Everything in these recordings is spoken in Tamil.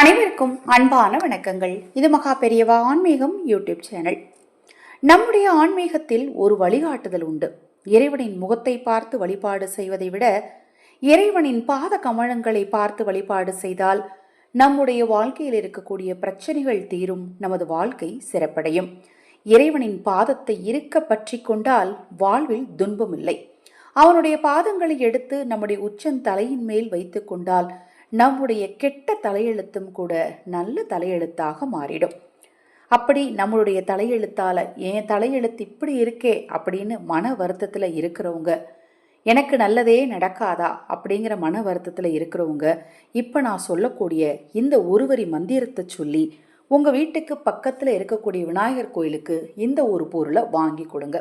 அனைவருக்கும் அன்பான வணக்கங்கள். இது மகா பெரியவா ஆன்மீகம் யூடியூப் சேனல். நம்முடைய ஆன்மீகத்தில் ஒரு வழிகாட்டுதல் உண்டு. இறைவனின் முகத்தை பார்த்து வழிபாடு செய்வதை விட இறைவனின் பாத கமலங்களை பார்த்து வழிபாடு செய்தால் நம்முடைய வாழ்க்கையில் இருக்கக்கூடிய பிரச்சனைகள் தீரும் நமது வாழ்க்கை சிறப்படையும். இறைவனின் பாதத்தை இருக்க பற்றி கொண்டால் வாழ்வில் துன்பமில்லை. அவனுடைய பாதங்களை எடுத்து நம்முடைய உச்சந்தலையின் மேல் வைத்து கொண்டால் நம்முடைய கெட்ட தலையெழுத்தும் கூட நல்ல தலையெழுத்தாக மாறிடும். அப்படி நம்மளுடைய தலையெழுத்தால் என் தலையெழுத்து இப்படி இருக்கே அப்படின்னு மன வருத்தத்தில் இருக்கிறவங்க எனக்கு நல்லதே நடக்காதா அப்படிங்கிற மன வருத்தத்தில் இருக்கிறவங்க இப்போ நான் சொல்லக்கூடிய இந்த ஒருவரி மந்திரத்தை சொல்லி உங்கள் வீட்டுக்கு பக்கத்தில் இருக்கக்கூடிய விநாயகர் கோயிலுக்கு இந்த ஒரு பொருளை வாங்கி கொடுங்க.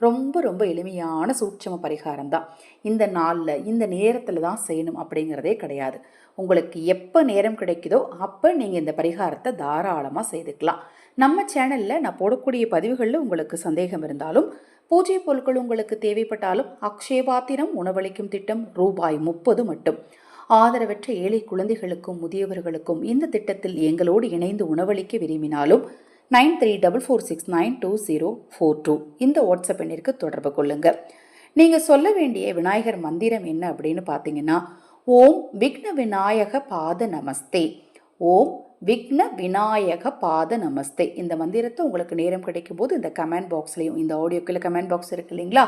ரொம்ப ரொம்ப எளிமையான சூட்சம பரிகாரம் தான் இந்த நாளில் இந்த நேரத்தில் தான் செய்யணும் அப்படிங்கிறதே கிடையாது. உங்களுக்கு எப்போ நேரம் கிடைக்குதோ அப்போ நீங்கள் இந்த பரிகாரத்தை தாராளமாக செய்துக்கலாம். நம்ம சேனலில் நான் போடக்கூடிய பதிவுகளில் உங்களுக்கு சந்தேகம் இருந்தாலும் பூஜை பொருட்கள் உங்களுக்கு தேவைப்பட்டாலும் அக்ஷயபாத்திரம் உணவளிக்கும் திட்டம் ரூபாய் முப்பது மட்டும். ஆதரவற்ற ஏழை குழந்தைகளுக்கும் முதியவர்களுக்கும் இந்த திட்டத்தில் எங்களோடு இணைந்து உணவளிக்க விரும்பினாலும் nine three double four six nine two zero four two இந்த வாட்ஸ்அப் எண்ணிற்கு தொடர்பு கொள்ளுங்கள். நீங்கள் சொல்ல வேண்டிய விநாயகர் மந்திரம் என்ன அப்படின்னு பார்த்தீங்கன்னா ஓம் விக்ன விநாயக பாத நமஸ்தே. ஓம் விக்ன விநாயக பாத நமஸ்தே. இந்த மந்திரத்தை உங்களுக்கு நேரம் கிடைக்கும் போது இந்த கமெண்ட் பாக்ஸ்லையும் இந்த ஆடியோக்கில் கமெண்ட் பாக்ஸ் இருக்கு இல்லைங்களா?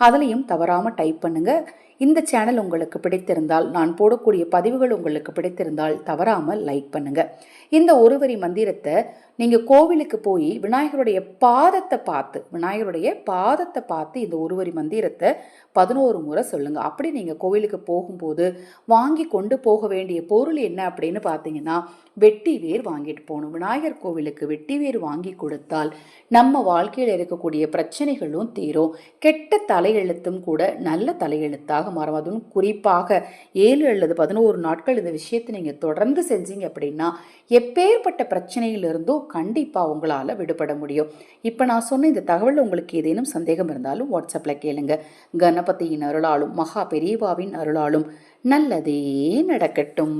அதுலேயும் தவறாமல் டைப் பண்ணுங்கள் இந்த சேனல் உங்களுக்கு பிடித்திருந்தால் நான் போடக்கூடிய பதிவுகள் உங்களுக்கு பிடித்திருந்தால் தவறாமல் லைக் பண்ணுங்கள் இந்த ஒருவரி மந்திரத்தை நீங்கள் கோவிலுக்கு போய் விநாயகருடைய பாதத்தை பார்த்து விநாயகருடைய பாதத்தை பார்த்து இந்த ஒருவரி மந்திரத்தை பதினோரு முறை சொல்லுங்கள் அப்படி நீங்கள் கோவிலுக்கு போகும்போது வாங்கி கொண்டு போக வேண்டிய பொருள் என்ன அப்படின்னு பார்த்தீங்கன்னா வெட்டி வேர் வாங்கிட்டு போகணும். விநாயகர் கோவிலுக்கு வெட்டி வேர் வாங்கி கொடுத்தால் நம்ம வாழ்க்கையில் இருக்கக்கூடிய பிரச்சனைகளும் தீரும். கெட்ட தலையெழுத்தும் கூட நல்ல தலையெழுத்தாக மாறும் அதுவும் குறிப்பாக ஏழு அல்லது பதினோரு நாட்கள் இந்த விஷயத்தை நீங்கள் தொடர்ந்து செஞ்சீங்க அப்படின்னா எப்பேற்பட்ட பிரச்சனையிலிருந்தோ கண்டிப்பாக உங்களால் விடுபட முடியும். இப்போ நான் சொன்ன இந்த தகவல் உங்களுக்கு ஏதேனும் சந்தேகம் இருந்தாலும் வாட்ஸ்அப்பில் கேளுங்க. கணபதியின் அருளாலும் மகா பெரியவாவின் அருளாலும் நல்லதே நடக்கட்டும்.